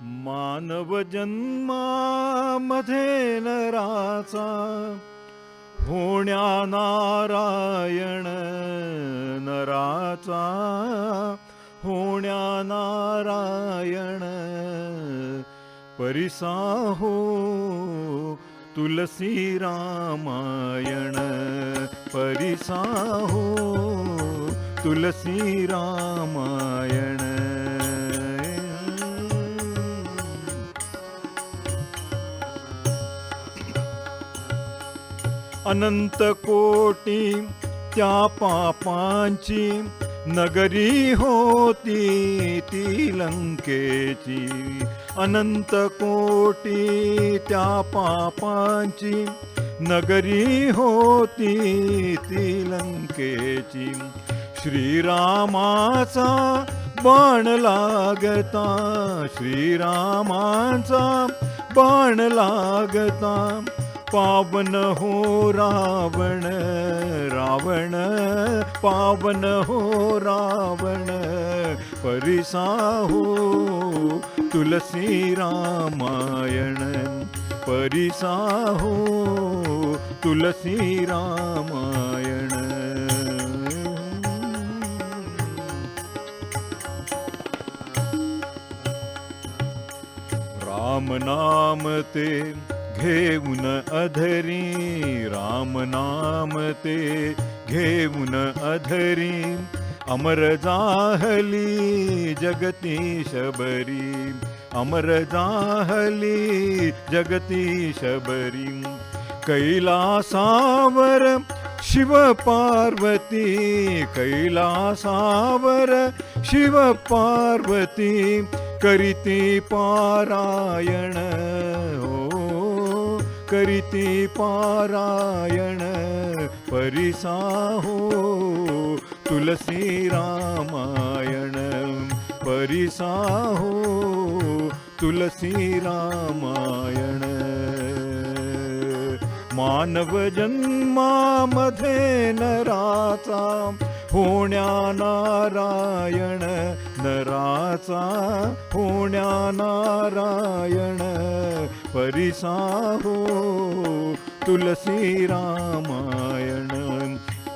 मानव जन्मामध्ये नराचा होण्या नारायण नराचा होण्या नारायण परिसाहो तुलसी रामायण परिसाहो तुलसी रामायण अनंत कोटी त्या पापांची नगरी होती ती लंकेची. अनंत कोटी त्या पापांची नगरी होती ती लंकेची. श्रीरामाचा बाण लागता श्रीरामाचा बाण लागता पावन हो रावण रावण पावन हो रावण परिसाहो तुलसी रामायण परिसाहो तुलसी रामायण राम नाम ते घेऊन अधरी राम नाम ते. घेऊन अधरी अमर जाहली जगतीश बरी अमर जाहली जगतीश बरी कैलासावर शिव पार्वती कैलासावर शिव पार्वती करीती पारायण हो करीती पारायण परिसाहो तुलसी रामायण परिसाहो तुलसी रामायण। मानव जन्मामध्ये नराचा होण्या नारायण नराचा होण्या नारायण परिसाहो तुलसी रामायण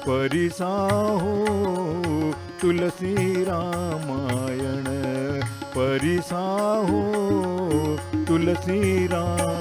परिसाहो तुलसी रामायण परिसाहो तुलसी राम